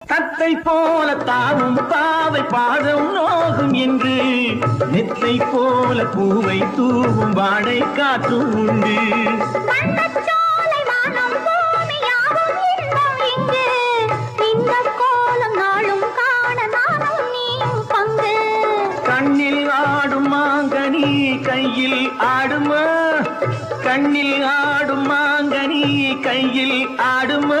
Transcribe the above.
தத்தை போல தாவும் பாவை பாதம் நோகும் என்று நெத்தை போல பூவை தூவும் வாடை காற்றும் உண்டு. கண்ணில் ஆடும் மாங்கனி கையில் ஆடுமா. கண்ணில் ஆடும் மாங்கனி கையில் ஆடுமா.